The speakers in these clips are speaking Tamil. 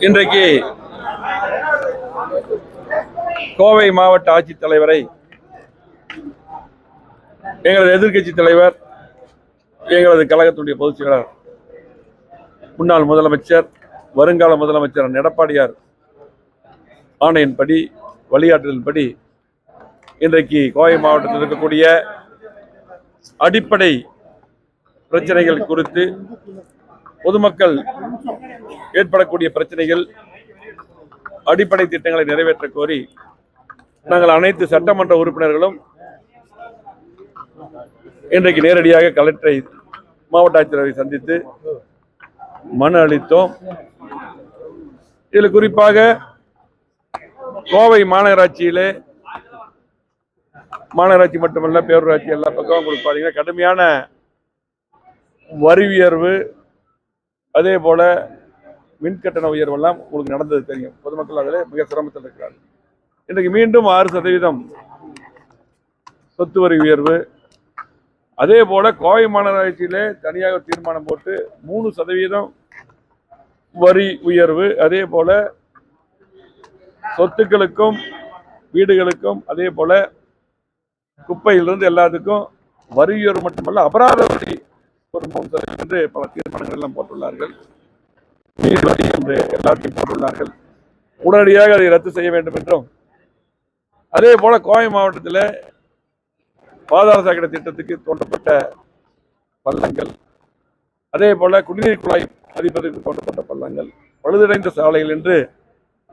இன்றைக்கு கோவை மாவட்ட ஆட்சித்தலைவரை எங்களது எதிர்கட்சி தலைவர் எங்களது கழகத்துடைய பொதுச் செயலாளர் முன்னாள் முதலமைச்சர் வருங்கால முதலமைச்சர் எடப்பாடியார் ஆணையின்படி வழிகாட்டுதலின்படி இன்றைக்கு கோவை மாவட்டத்தில் இருக்கக்கூடிய அடிப்படை பிரச்சனைகள் குறித்து பொதுமக்கள் ஏற்படக்கூடிய பிரச்சனைகள் அடிப்படை திட்டங்களை நிறைவேற்ற கோரி நாங்கள் அனைத்து சட்டமன்ற உறுப்பினர்களும் இன்றைக்கு நேரடியாக கலெக்டரை மாவட்ட ஆட்சியரை சந்தித்து மனு அளித்தோம். இதில் குறிப்பாக கோவை மாநகராட்சியிலே மாநகராட்சி மட்டுமல்ல பேரூராட்சி எல்லா பக்கமும் உங்களுக்கு பார்த்தீங்கன்னா கடுமையான வரி உயர்வு அதே போல் மின்கட்டண உயர்வெல்லாம் உங்களுக்கு நடந்தது தெரியும். பொதுமக்கள் அதில் மிக சிரமத்தில் இருக்கிறார்கள். இன்றைக்கு மீண்டும் ஆறு சதவீதம் சொத்து வரி உயர்வு. அதே போல் கோவை மாநகராட்சியிலே தனியாக தீர்மானம் போட்டு மூணு சதவீதம் வரி உயர்வு. அதே போல் சொத்துக்களுக்கும் வீடுகளுக்கும் அதே போல் குப்பையிலிருந்து எல்லாத்துக்கும் வரி உயர்வு மட்டுமல்ல அபராத வரி ஒரு மூணு என்று பல தீர்மானங்கள் எல்லாம் போட்டுள்ளார்கள். நீர் என்று எல்லாத்தையும் போட்டுள்ளார்கள். உடனடியாக அதை ரத்து செய்ய வேண்டும் என்றும் அதே போல கோவை மாவட்டத்தில் பாதாள சாக்கடை திட்டத்துக்கு தோண்டப்பட்ட பள்ளங்கள் அதே போல குடிநீர் குழாய் பதிப்பதற்கு தோண்டப்பட்ட பள்ளங்கள் பழுதடைந்த சாலைகள் என்று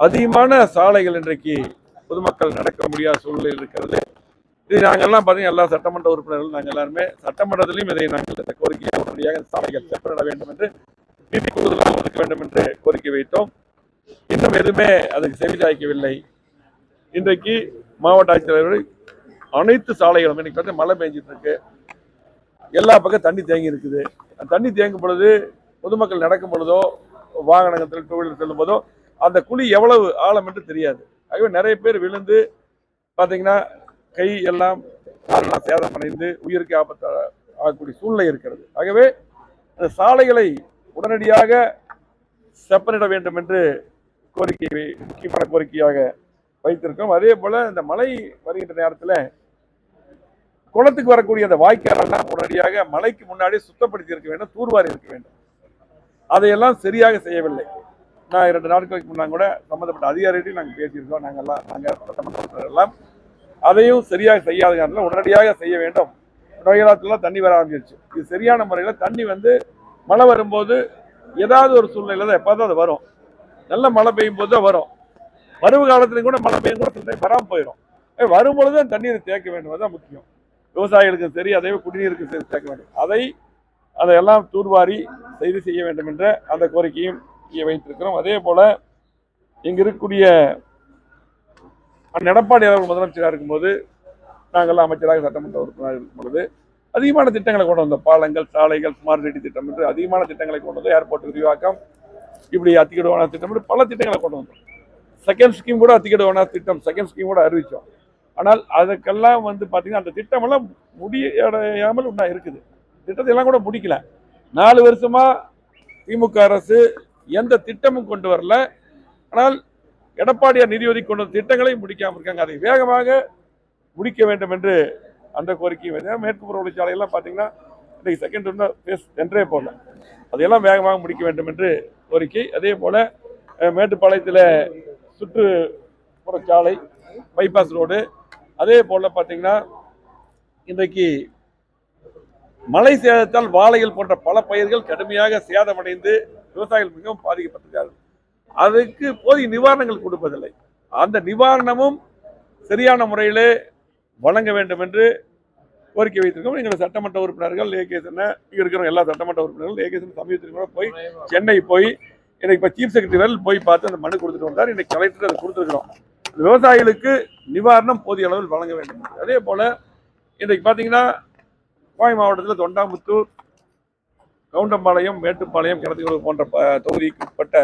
அதிகமான சாலைகள் இன்றைக்கு பொதுமக்கள் நடக்க முடியாத சூழ்நிலையில் இருக்கிறது. இது நாங்கள்லாம் பார்த்தீங்கன்னா எல்லா சட்டமன்ற உறுப்பினர்கள் நாங்கள் எல்லாருமே சட்டமன்றத்திலையும் இதை நாங்கள் இந்த கோரிக்கையை உடனடியாக சாலைகள் செப்பனிட வேண்டும் என்று நிதி கூடுதலாக ஒதுக்க வேண்டும் என்று கோரிக்கை வைத்தோம். இன்னும் எதுவுமே அதுக்கு செவிதாய்க்கவில்லை இன்றைக்கு மாவட்ட ஆட்சித்தலைவர்கள் அனைத்து சாலைகளும் இன்னைக்கு வந்து மழை பெஞ்சிட்டு இருக்கு. எல்லா பக்கம் தண்ணி தேங்கி இருக்குது. அந்த தண்ணி தேங்கும் பொழுது பொதுமக்கள் நடக்கும் பொழுதோ வாகனங்கள் டூ வீலர் செல்லும் போதோ அந்த குழி எவ்வளவு ஆழம் என்று தெரியாது. ஆகவே நிறைய பேர் விழுந்து பார்த்தீங்கன்னா கை எல்லாம் சேதம் சேதமடைந்து உயிருக்கு ஆபத்து ஆகக்கூடிய சூழ்நிலை இருக்கிறது. ஆகவே அந்த சாலைகளை உடனடியாக செப்பனிட வேண்டும் என்று கோரிக்கை முக்கியமான கோரிக்கையாக வைத்திருக்கோம். அதே போல இந்த மழை வருகின்ற நேரத்தில் குளத்துக்கு வரக்கூடிய அந்த வாய்க்காலெல்லாம் உடனடியாக மழைக்கு முன்னாடி சுத்தப்படுத்தி இருக்க வேண்டும் தூர்வாரி இருக்க வேண்டும். அதையெல்லாம் சரியாக செய்யவில்லை. நான் இரண்டு நாட்களுக்கு முன்னாங்க கூட சம்மந்தப்பட்ட அதிகாரிகளையும் நாங்கள் பேசியிருக்கோம். நாங்கள்லாம் நாங்கள் எல்லாம் உறுப்பினர்கள் எல்லாம் அதையும் சரியாக செய்யாத காரணத்தில் உடனடியாக செய்ய வேண்டும். நோய்களாத்துலாம் தண்ணி வர ஆரம்பிச்சிருச்சு. இது சரியான முறையில் தண்ணி வந்து மழை வரும்போது ஏதாவது ஒரு சூழ்நிலையில் தான் எப்போதான் அது வரும். நல்ல மழை பெய்யும் போது தான் வரும். வரவு காலத்துலையும் கூட மழை பெய்யும் கூட சில வராமல் போயிடும். வரும்பொழுது தான் தண்ணீரை தேக்க வேண்டும். அதுதான் முக்கியம். விவசாயிகளுக்கும் சரி அதே குடிநீருக்கு சரி தேக்க வேண்டும். அதை அதையெல்லாம் தூர்வாரி செய்து செய்ய வேண்டும் என்ற அந்த கோரிக்கையும் வைத்திருக்கிறோம். அதே போல் இங்கு இருக்கக்கூடிய அந்த எடப்பாடி அவர்கள் முதலமைச்சராக இருக்கும்போது நாங்கள்லாம் அமைச்சராக சட்டமன்ற உறுப்பினராக இருக்கும் பொழுது அதிகமான திட்டங்களை கொண்டு வந்தோம் பாலங்கள் சாலைகள் ஸ்மார்ட் சிட்டி திட்டம் என்று அதிகமான திட்டங்களை கொண்டு வந்து ஏர்போர்ட் விரிவாக்கம் இப்படி அத்திக்கடுவான திட்டம் என்று பல திட்டங்களை கொண்டு வந்தோம். செகண்ட் ஸ்கீம் கூட அத்திக்கடுவான திட்டம் செகண்ட் ஸ்கீம் கூட அறிவித்தோம். ஆனால் அதுக்கெல்லாம் வந்து பார்த்தீங்கன்னா அந்த திட்டமெல்லாம் முடியாமல் உண்டா இருக்குது. திட்டத்தை எல்லாம் கூட முடிக்கல. நாலு வருஷமாக திமுக அரசு எந்த திட்டமும் கொண்டு வரல. ஆனால் எடப்பாடியார் நிதி ஒதுக்கி கொண்ட திட்டங்களையும் திட்டங்களை முடிக்காமல் இருக்காங்க. அதை வேகமாக முடிக்க வேண்டும் என்று அந்த கோரிக்கையும் வைத்தேன். மேற்கு புற பார்த்தீங்கன்னா இன்றைக்கு செகண்ட் இன்னும் பேஸ் என்றே போகல அதையெல்லாம் வேகமாக முடிக்க வேண்டும் என்று கோரிக்கை. அதே போல் மேட்டுப்பாளையத்தில் சுற்றுப்புற சாலை பைபாஸ் ரோடு அதே போல் பார்த்தீங்கன்னா இன்றைக்கு மழை சேதத்தால் வாழைகள் போன்ற பல பயிர்கள் கடுமையாக சேதமடைந்து விவசாயிகள் மிகவும் பாதிக்கப்பட்டிருக்கிறார்கள் அதுக்கு போதிய நிவாரணங்கள் கொடுப்பதில்லை. அந்த நிவாரணமும் சரியான முறையிலே வழங்க வேண்டும் என்று கோரிக்கை வைத்திருக்கோம் எங்கள் சட்டமன்ற உறுப்பினர்கள் ஏகேசன இங்கே இருக்கிற எல்லா சட்டமன்ற உறுப்பினர்கள் ஏகேசன் சமீபத்தில் கூட போய் சென்னை போய் எனக்கு இப்போ சீஃப் செக்ரட்டரி போய் பார்த்து அந்த மனு கொடுத்துட்டு வந்தார். இன்னைக்கு கலெக்டர் அதை கொடுத்துருக்குறோம். விவசாயிகளுக்கு நிவாரணம் போதிய அளவில் வழங்க வேண்டும் அதே போல் இன்றைக்கு பார்த்தீங்கன்னா கோவை மாவட்டத்தில் தொண்டாமுத்தூர் கவுண்டம்பாளையம் மேட்டுப்பாளையம் கிணத்துக்குழு போன்ற ப- தொகுதிக்கு உட்பட்ட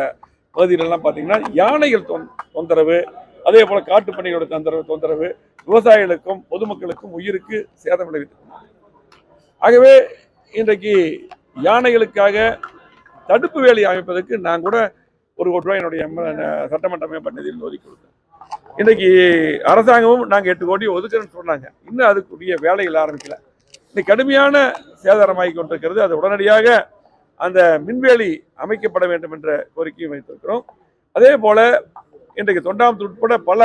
பகுதிகளெல்லாம் பார்த்தீங்கன்னா யானைகள் தொந் தொந்தரவு அதே போல் காட்டு பணிகளோட தொந்தரவு தொந்தரவு விவசாயிகளுக்கும் பொதுமக்களுக்கும் உயிருக்கு சேதம் விளைவித்தது ஆகவே இன்றைக்கு யானைகளுக்காக தடுப்பு வேலி அமைப்பதற்கு நான் கூட ஒரு கோடி ரூபாய் என்னுடைய எம் சட்டமன்ற மேம்பட்ட ஒதுக்கி கொடுத்தேன். இன்றைக்கி அரசாங்கமும் நாங்கள் எட்டு கோடி ஒதுக்குறேன்னு சொன்னாங்க. இன்னும் அதுக்குரிய வேலைகள் ஆரம்பிக்கல. இன்னைக்கு கடுமையான சேதாரமாகி கொண்டிருக்கிறது. அது உடனடியாக அந்த மின்வேலி அமைக்கப்பட வேண்டும் என்ற கோரிக்கையும் வைத்திருக்கிறோம். அதே போல இன்றைக்கு தொண்டாமுத்தூர் உட்பட பல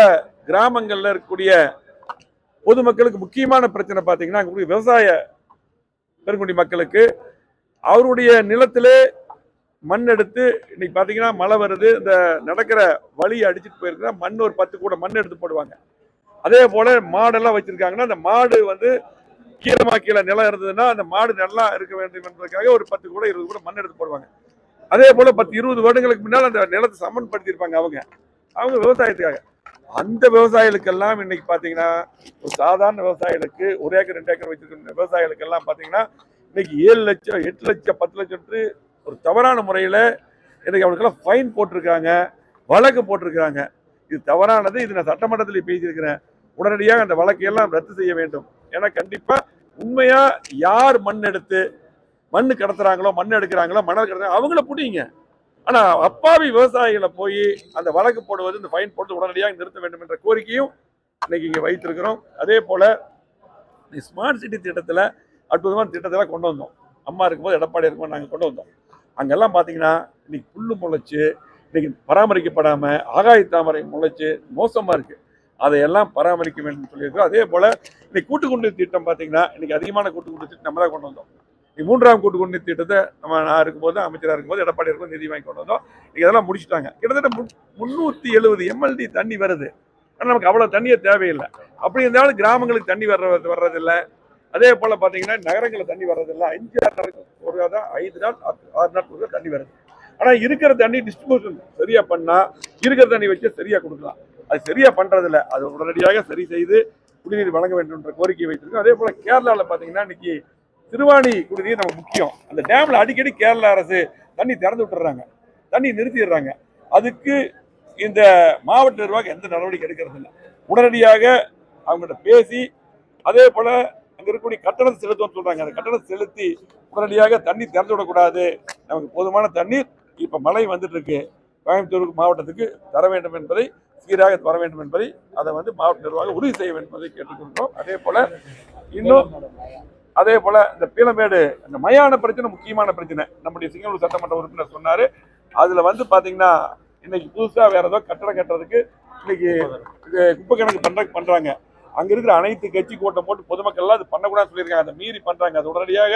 கிராமங்களில் இருக்கக்கூடிய பொதுமக்களுக்கு முக்கியமான பிரச்சனை பார்த்தீங்கன்னா அங்க விவசாய பெருங்குடி மக்களுக்கு அவருடைய நிலத்திலே மண் எடுத்து இன்னைக்கு பார்த்தீங்கன்னா மழை வருது இந்த நடக்கிற வழியை அடிச்சுட்டு போயிருக்குன்னா மண் ஒரு பத்து கூட மண் எடுத்து போடுவாங்க. அதே போல மாடெல்லாம் வச்சிருக்காங்கன்னா அந்த மாடு வந்து கீழமா கீழே நிலம் இருந்ததுன்னா அந்த மாடு நல்லா இருக்க வேண்டும் என்பதற்காக ஒரு பத்து கூட இருபது கூட மண் எடுத்து போடுவாங்க. அதே போல பத்து இருபது வருடங்களுக்கு முன்னால் அந்த நிலத்தை சமன்படுத்தியிருப்பாங்க அவங்க. அவங்க விவசாயத்துக்காக. அந்த விவசாயிகளுக்கெல்லாம் இன்னைக்கு பார்த்தீங்கன்னா ஒரு சாதாரண விவசாயிகளுக்கு ஒரு ஏக்கர் ரெண்டு ஏக்கர் வச்சிருக்கிற விவசாயிகளுக்கெல்லாம் பார்த்தீங்கன்னா இன்னைக்கு ஏழு லட்சம் எட்டு லட்சம் பத்து லட்சம் ஒரு தவறான முறையில் இன்றைக்கி அவனுக்கெல்லாம் ஃபைன் போட்டிருக்காங்க வழக்கு போட்டிருக்காங்க இது தவறானது. இது நான் சட்டமன்றத்தில் பேசியிருக்கிறேன். உடனடியாக அந்த வழக்கையெல்லாம் ரத்து செய்ய வேண்டும். ஏன்னா கண்டிப்பாக உண்மையா யார் மண் எடுத்து மண் கடத்துறாங்களோ மண் எடுக்கிறாங்களோ மணல் கடத்துறாங்க அவங்கள பிடிங்க. ஆனா அப்பாவி விவசாயிகளை போய் அந்த வழக்கு போடுவது இந்த ஃபைன் போட்டு உடனடியாக நிறுத்த வேண்டும் என்ற கோரிக்கையும் இன்னைக்கு இங்க வைத்திருக்கிறோம். அதே போல ஸ்மார்ட் சிட்டி திட்டத்துல அற்புதமான திட்டத்தெல்லாம் கொண்டு வந்தோம். அம்மா இருக்கும்போது எடப்பாடி இருக்கும்போது நாங்கள் கொண்டு வந்தோம். அங்கெல்லாம் பார்த்தீங்கன்னா இன்னைக்கு புல்லு முளைச்சு இன்னைக்கு பராமரிக்கப்படாம ஆகாய தாமரை முளைச்சு மோசமா இருக்கு. அதையெல்லாம் பராமரிக்க வேண்டும் சொல்லியிருக்கோம் அதே போல் இன்னைக்கு கூட்டுக்குண்டு திட்டம் பார்த்தீங்கன்னா இன்னைக்கு அதிகமான கூட்டுக்குண்டு திட்டம் நம்ம தான் கொண்டு வந்தோம். இன்னைக்கு மூன்றாம் கூட்டுக்குண்டு திட்டத்தை நம்ம நான் இருக்கும்போது அமைச்சராக இருக்கும்போது எடப்பாடி இருக்கும்போது நிதி வாங்கி கொண்டு வந்தோம். இன்னைக்கு அதெல்லாம் முடிச்சுட்டாங்க. கிட்டத்தட்ட முன்- எழுபது எம்எல்டி தண்ணி வருது. ஆனால் நமக்கு அவ்வளோ தண்ணியே தேவையில்லை. அப்படி இருந்தாலும் கிராமங்களுக்கு தண்ணி வர்ற வர்றதில்லை. அதே போல் பார்த்தீங்கன்னா நகரங்களில் தண்ணி வர்றதில்லை. அஞ்சு ஆறு நாளுக்கு ஒரு தான் ஐந்து நாள் ஆறு நாள் ஒரு தண்ணி வருது. ஆனால் இருக்கிற தண்ணி டிஸ்ட்ரிபியூஷன் சரியாக பண்ணால் இருக்கிற தண்ணி வச்சு சரியாக கொடுக்கலாம். அது சரியா பண்ணுறதில்ல அது உடனடியாக சரி செய்து குடிநீர் வழங்க வேண்டும் என்ற கோரிக்கை வைத்திருக்கோம். அதே போல கேரளாவில் பாத்தீங்கன்னா இன்னைக்கு திருவாணி குடிநீர் நமக்கு முக்கியம். அந்த டேம்ல அடிக்கடி கேரளா அரசு தண்ணி திறந்து விட்டுறாங்க. தண்ணி நிறுத்திடுறாங்க. அதுக்கு இந்த மாவட்ட நிர்வாகம் எந்த நடவடிக்கை எடுக்கிறது இல்லை. உடனடியாக அவங்ககிட்ட பேசி அதே போல அங்க இருக்கக்கூடிய கட்டணத்தை செலுத்துவோம்னு சொல்றாங்க. அந்த கட்டணத்தை செலுத்தி உடனடியாக தண்ணி திறந்து விடக்கூடாது. நமக்கு போதுமான தண்ணீர் இப்ப மழை வந்துட்டு இருக்கு. கோயம்புத்தூர் மாவட்டத்துக்கு தர வேண்டும் என்பதை சீராக வர வேண்டும் என்பதை அதை வந்து மாவட்ட நிர்வாகம் உறுதி செய்ய வேண்டும் என்பதை கேட்டுக்கொள்கிறோம். அதே போல் இன்னும் அதே போல் இந்த பீலமேடு அந்த மயான பிரச்சனை முக்கியமான பிரச்சனை. நம்முடைய சிங்களூர் சட்டமன்ற உறுப்பினர் சொன்னார். அதில் வந்து பார்த்தீங்கன்னா இன்னைக்கு புதுசாக வேறு ஏதோ கட்டடம் கட்டுறதுக்கு இன்னைக்கு இது குப்பை கணக்கு பண்ணுற பண்ணுறாங்க அங்கே இருக்கிற அனைத்து கட்சி கூட்டம் போட்டு பொதுமக்கள்லாம் அது பண்ணக்கூடாதுன்னு சொல்லியிருக்காங்க. அதை மீறி பண்ணுறாங்க அது உடனடியாக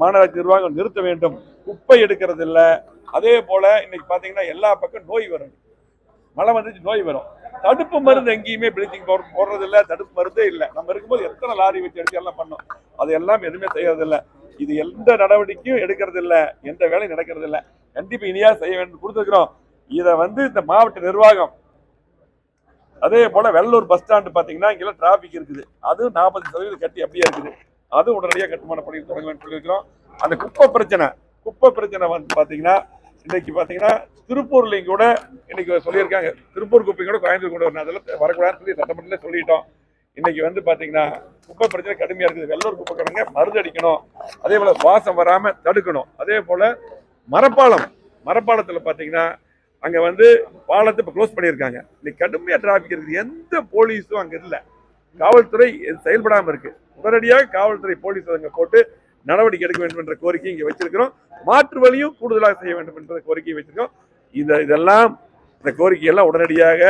மாநகராட்சி நிர்வாகம் நிறுத்த வேண்டும். குப்பை எடுக்கிறது இல்லை அதே போல் இன்னைக்கு பார்த்தீங்கன்னா எல்லா பக்கம் நோய் வரும் மழை வந்துச்சு நோய் வரும். தடுப்பு மருந்து எங்கேயுமே ப்ளீச்சிங் பவுடர் போடுறதில்ல தடுப்பு மருந்தே இல்லை. நம்ம இருக்கும்போது எத்தனை லாரி வச்சு எடுத்து எல்லாம் பண்ணோம். அது எதுவுமே செய்யறதில்ல. இது எந்த நடவடிக்கையும் எடுக்கிறது இல்லை எந்த வேலையும் நடக்கிறது இல்லை கண்டிப்பாக இனியா செய்ய வேண்டும். கொடுத்துருக்குறோம். இதை வந்து இந்த மாவட்ட நிர்வாகம் அதே போல வெள்ளூர் பஸ் ஸ்டாண்டு பார்த்தீங்கன்னா இங்கெல்லாம் டிராஃபிக் இருக்குது. அதுவும் நாற்பது சதவீதம் கட்டி அப்படியே இருக்குது. அதுவும் உடனடியாக கட்டுமான பணிகள் தொடங்க வேண்டும் சொல்லியிருக்கிறோம். அந்த குப்பை பிரச்சனை குப்பை பிரச்சனை வந்து பார்த்தீங்கன்னா இன்னைக்கு பார்த்தீங்கன்னா திருப்பூர்லையும் கூட இன்னைக்கு சொல்லியிருக்காங்க. திருப்பூர் குப்பை கூட கோயம்புத்தூர் கூட வரணும். அதெல்லாம் வரக்கூடாதுன்னு சொல்லி சட்டமன்றத்துல சொல்லிட்டோம். இன்னைக்கு வந்து பார்த்தீங்கன்னா குப்பை பிரச்சனை கடுமையாக இருக்குது. வெள்ளூர் குப்பை கிடங்க மருந்து அடிக்கணும். அதே போல் வாசம் வராமல் தடுக்கணும். அதே போல் மரப்பாலம். மரப்பாலத்தில் பார்த்தீங்கன்னா அங்கே வந்து பாலத்தை இப்போ க்ளோஸ் பண்ணியிருக்காங்க. இன்னைக்கு கடுமையாக டிராஃபிக் இருக்குது. எந்த போலீஸும் அங்கே இல்லை. காவல்துறை செயல்படாமல் இருக்குது உடனடியாக காவல்துறை போலீஸ் அங்கே போட்டு நடவடிக்கை எடுக்க வேண்டும் என்ற கோரிக்கை இங்கே வச்சிருக்கிறோம். மாற்று வழியும் கூடுதலாக செய்ய வேண்டும் என்ற கோரிக்கையை வச்சிருக்கோம் இந்த இதெல்லாம் இந்த கோரிக்கையெல்லாம் உடனடியாக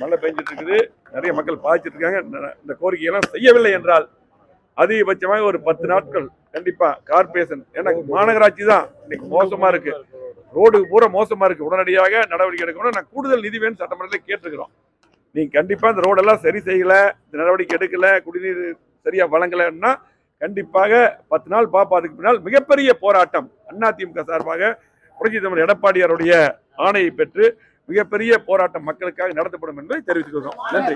மழை பெஞ்சிட்டு இருக்குது நிறைய மக்கள் பாதிச்சிட்டு இருக்காங்க இந்த கோரிக்கையெல்லாம் செய்யவில்லை என்றால் அதிகபட்சமாக ஒரு பத்து நாட்கள் கண்டிப்பா கார்பரேஷன் ஏன்னா மாநகராட்சி தான். இன்னைக்கு மோசமா இருக்கு. ரோடு பூரா மோசமா இருக்கு. உடனடியாக நடவடிக்கை எடுக்கணும் நான் கூடுதல் நிதி வேணும் சட்டமன்றத்தில் கேட்டுருக்கிறோம். நீங்க கண்டிப்பா இந்த ரோடெல்லாம் சரி செய்யல இந்த நடவடிக்கை எடுக்கல குடிநீர் சரியா வழங்கலைன்னா கண்டிப்பாக பத்து நாள் பாப்பா அதுக்கு பின்னால் மிகப்பெரிய போராட்டம் அதிமுக சார்பாக புரட்சி தமிழ் எடப்பாடியாருடைய ஆணையை பெற்று மிகப்பெரிய போராட்டம் மக்களுக்காக நடத்தப்படும் என்பதை தெரிவித்துக்கிறோம் நன்றி.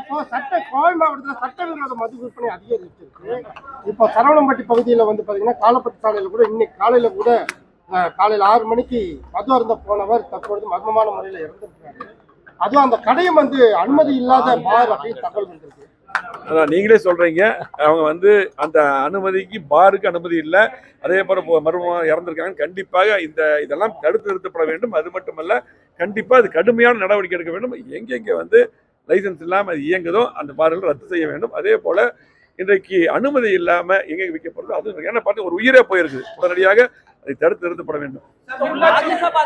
இப்போ சட்ட கோவை மாவட்டத்துல சட்டவிரோத மது விற்பனை அதிகரிச்சிருக்கு. இப்போ சரவணம்பட்டி பகுதியில் வந்து பாத்தீங்கன்னா காலப்பட்டு சாலையில் கூட இன்னைக்கு காலையில கூட காலையில் ஆறு மணிக்கு மது அருந்த போனவர் தற்பொழுது மர்மமான முறையில் இறந்துருக்காரு அதுவும் அந்த கடையும் வந்து அனுமதி இல்லாத பார் அப்படின்னு தகவல் வந்திருக்கு. அதான் நீங்களே சொல்றீங்க. அவங்க வந்து அந்த அனுமதிக்கு பாருக்கு அனுமதி இல்லை. அதே போல மர்மம் இறந்திருக்காங்க கண்டிப்பாக இந்த இதெல்லாம் தடுத்து நிறுத்தப்பட வேண்டும். அது மட்டுமல்ல கண்டிப்பா அது கடுமையான நடவடிக்கை எடுக்க வேண்டும். எங்கெங்க வந்து லைசன்ஸ் இல்லாம அது இயங்குதோ அந்த பார்கள் ரத்து செய்ய வேண்டும். அதே போல இன்றைக்கு அனுமதி இல்லாம எங்க விற்கப்படுதோ அது ஏன்னா பார்த்து ஒரு உயிரே போயிருக்கு. உடனடியாக அதை தடுத்து நிறுத்தப்பட வேண்டும். ராஜ்யசபா